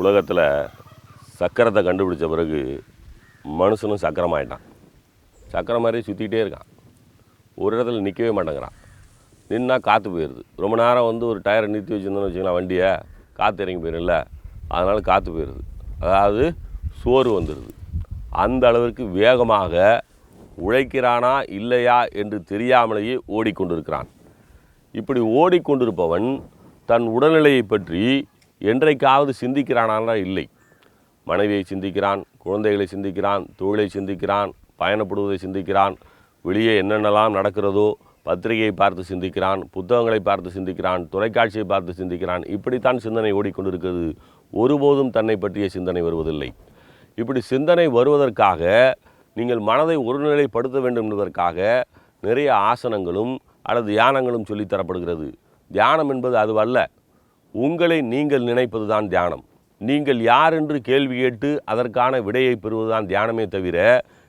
உலகத்தில் சக்கரத்தை கண்டுபிடிச்ச பிறகு மனுஷனும் சக்கரமாயிட்டான். சக்கரம் மாதிரி சுற்றிக்கிட்டே இருக்கான். ஒரு இடத்துல நிற்கவே மாட்டேங்கிறான். நின்னா காற்று போயிடுது ரொம்ப நேரம் வந்து ஒரு டயரை நிறுத்தி வச்சுருந்தோன்னு வச்சுக்கலாம் வண்டியை காற்று இறங்கி போயிடும்ல அதனால் காற்று போயிடுது அதாவது சோறு வந்துடுது அந்த அளவிற்கு வேகமாக உழைக்கிறானா இல்லையா என்று தெரியாமலேயே ஓடிக்கொண்டிருக்கிறான். இப்படி ஓடிக்கொண்டிருப்பவன் தன் உடல்நிலையை பற்றி என்றைக்காவது சிந்திக்கிறானா இல்லை. மனைவியை சிந்திக்கிறான் குழந்தைகளை சிந்திக்கிறான் தொழிலை சிந்திக்கிறான் பயணப்படுவதை சிந்திக்கிறான் வெளியே என்னென்னலாம் நடக்கிறதோ பத்திரிகையை பார்த்து சிந்திக்கிறான் புத்தகங்களை பார்த்து சிந்திக்கிறான் தொலைக்காட்சியை பார்த்து சிந்திக்கிறான் இப்படித்தான் சிந்தனை ஓடிக்கொண்டிருக்கிறது. ஒருபோதும் தன்னை பற்றிய சிந்தனை வருவதில்லை. இப்படி சிந்தனை வருவதற்காக நீங்கள் மனதை ஒருநிலைப்படுத்த வேண்டும் என்பதற்காக நிறைய ஆசனங்களும் அல்லது தியானங்களும் சொல்லித் தரப்படுகிறது. தியானம் என்பது அதுவல்ல. உங்களை நீங்கள் நினைப்பது தான் தியானம். நீங்கள் யார் என்று கேள்வி கேட்டு அதற்கான விடையை பெறுவதுதான் தியானமே தவிர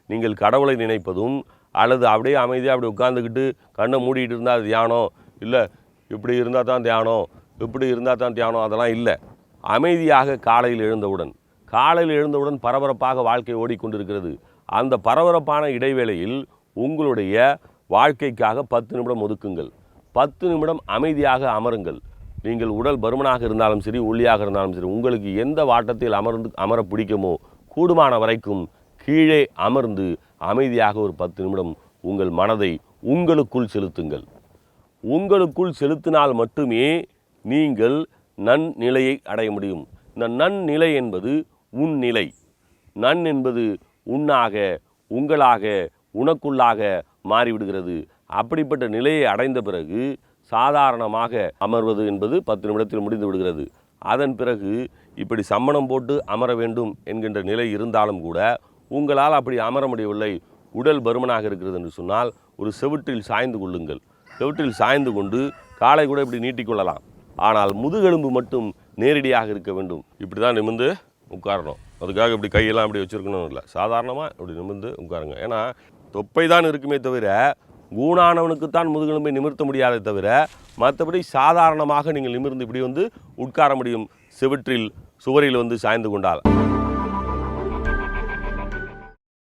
நீங்கள் கடவுளை நினைப்பதும் அல்லது அப்படியே அமைதியாக அப்படி உட்காந்துக்கிட்டு கண்ணை மூடிட்டு இருந்தால் தியானம். இல்லை இப்படி இருந்தால் தான் தியானம் இப்படி இருந்தால் தான் தியானம் அதெல்லாம் இல்லை. அமைதியாக காலையில் எழுந்தவுடன் காலையில் எழுந்தவுடன் பரபரப்பாக வாழ்க்கை ஓடிக்கொண்டிருக்கிறது. அந்த பரபரப்பான இடைவேளையில் உங்களுடைய வாழ்க்கைக்காக பத்து நிமிடம் ஒதுக்குங்கள். பத்து நிமிடம் அமைதியாக அமருங்கள். நீங்கள் உடல் பருமனாக இருந்தாலும் சரி ஒல்லியாக இருந்தாலும் சரி உங்களுக்கு எந்த வாட்டத்தில் அமர்ந்து அமர பிடிக்குமோ கூடுமான வரைக்கும் கீழே அமர்ந்து அமைதியாக ஒரு பத்து நிமிடம் உங்கள் மனதை உங்களுக்குள் செலுத்துங்கள். உங்களுக்குள் செலுத்தினால் மட்டுமே நீங்கள் நன்னிலையை அடைய முடியும். இந்த நன்னிலை என்பது உன் நிலை. நன் என்பது உன்னாக உங்களாக உனக்குள்ளாக மாறிவிடுகிறது. அப்படிப்பட்ட நிலையை அடைந்த பிறகு சாதாரணமாக அமர்வது என்பது பத்து நிமிடத்தில் முடிந்து விடுகிறது. அதன் பிறகு இப்படி சம்மணம் போட்டு அமர வேண்டும் என்கின்ற நிலை இருந்தாலும் கூட உங்களால் அப்படி அமர முடியவில்லை. உடல் பருமனாக இருக்கிறது என்று சொன்னால் ஒரு செவிட்டில் சாய்ந்து கொள்ளுங்கள். செவிட்டில் சாய்ந்து கொண்டு காலை கூட இப்படி நீட்டிக்கொள்ளலாம் ஆனால் முதுகெலும்பு மட்டும் நேரடியாக இருக்க வேண்டும். இப்படி தான் நிமிர்ந்து உட்காரணும். அதுக்காக இப்படி கையெல்லாம் இப்படி வச்சுருக்கணும் இல்லை. சாதாரணமாக இப்படி நிமிர்ந்து உட்காருங்க. ஏன்னா தொப்பை தான் இருக்குமே தவிர ஊனானவனுக்குத்தான் முதுகெலும்பை நிமிர்த்த முடியாதே தவிர மற்றபடி சாதாரணமாக நீங்கள் நிமிர்ந்து இப்படி வந்து உட்கார முடியும். செவிற்றில் சுவரில் வந்து சாய்ந்து கொண்டால்.